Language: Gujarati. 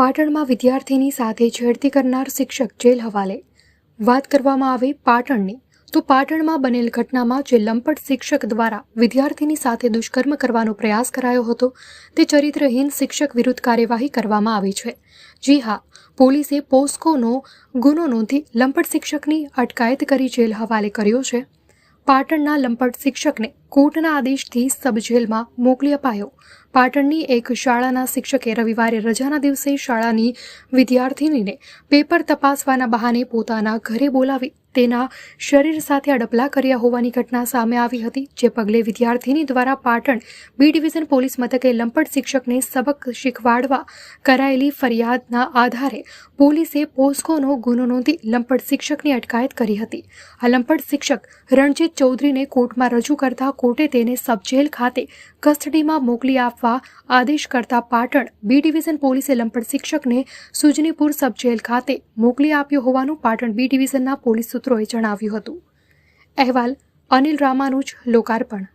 પાટણમાં વિદ્યાર્થીની સાથે છેડતી કરનાર શિક્ષક જેલ હવાલે. વાત કરવામાં આવે પાટણની, તો પાટણમાં બનેલ ઘટનામાં જે લંપટ શિક્ષક દ્વારા વિદ્યાર્થીની સાથે દુષ્કર્મ કરવાનો પ્રયાસ કરાયો હતો, તે ચરિત્રહીન શિક્ષક વિરુદ્ધ કાર્યવાહી કરવામાં આવી છે. જી હા, પોલીસે પોસ્કોનો ગુનો નોંધી લંપટ શિક્ષકની અટકાયત કરી જેલ હવાલે કર્યો છે. પાટણના લંપટ શિક્ષકને કોર્ટના આદેશથી સબ જેલમાં મોકલી અપાયો. પાટણની એક શાળાના શિક્ષકે રવિવારે રજાના દિવસે શાળાની વિદ્યાર્થિનીને પેપર તપાસવાના બહાને પોતાના ઘરે બોલાવી તેના શરીર સાથે અડપલા કર્યા હોવાની ઘટના સામે આવી હતી, જે પગલે વિદ્યાર્થીની દ્વારા પાટણ બી ડિવિઝન પોલીસ મથકે લંપટ શિક્ષકને સબક શીખવાડવા કરાયેલી ફરિયાદના આધારે પોલીસે પોસ્કોનો ગુનો નોંધી લંપટ શિક્ષકની અટકાયત કરી હતી. આ લંપટ શિક્ષક રણજીત ચૌધરીને કોર્ટમાં રજૂ કરતા કોર્ટે તેને સબજેલ ખાતે કસ્ટડીમાં મોકલી આપવા આદેશ કરતા પાટણ બી ડિવિઝન પોલીસે લંપટ શિક્ષકને સુજનીપુર સબજેલ ખાતે મોકલી આપ્યો હોવાનું પાટણ બી ડિવિઝનના પોલીસ સૂત્રોએ જણાવ્યું હતું. અહેવાલ અનિલ રામાનુજ લોકાર્પણ.